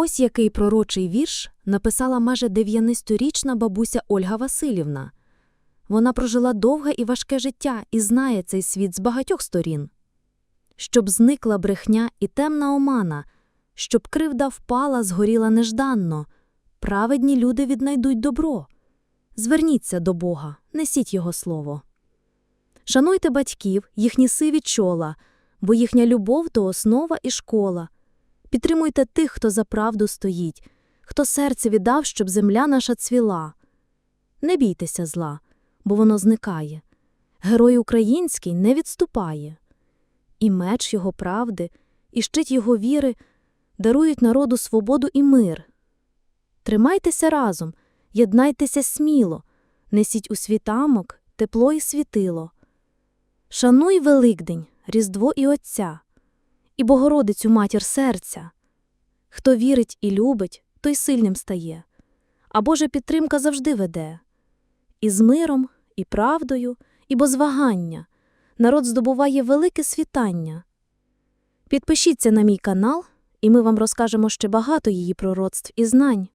Ось який пророчий вірш написала майже 90-річна бабуся Ольга Васильівна. Вона прожила довге і важке життя і знає цей світ з багатьох сторін. Щоб зникла брехня і темна омана, щоб кривда впала, згоріла нежданно, праведні люди віднайдуть добро. Зверніться до Бога, несіть Його слово. Шануйте батьків, їхні сиві чола, бо їхня любов то основа і школа. Підтримуйте тих, хто за правду стоїть, хто серце віддав, щоб земля наша цвіла. Не бійтеся зла, бо воно зникає. Герой український не відступає. І меч його правди, і щит його віри дарують народу свободу і мир. Тримайтеся разом, єднайтеся сміло, несіть у світамок тепло і світило. Шануй Великдень, Різдво і Отця, і Богородицю матір серця. Хто вірить і любить, той сильним стає, а Божа підтримка завжди веде. І з миром, і правдою, і без вагання народ здобуває велике світання. Підпишіться на мій канал, і ми вам розкажемо ще багато її пророцтв і знань.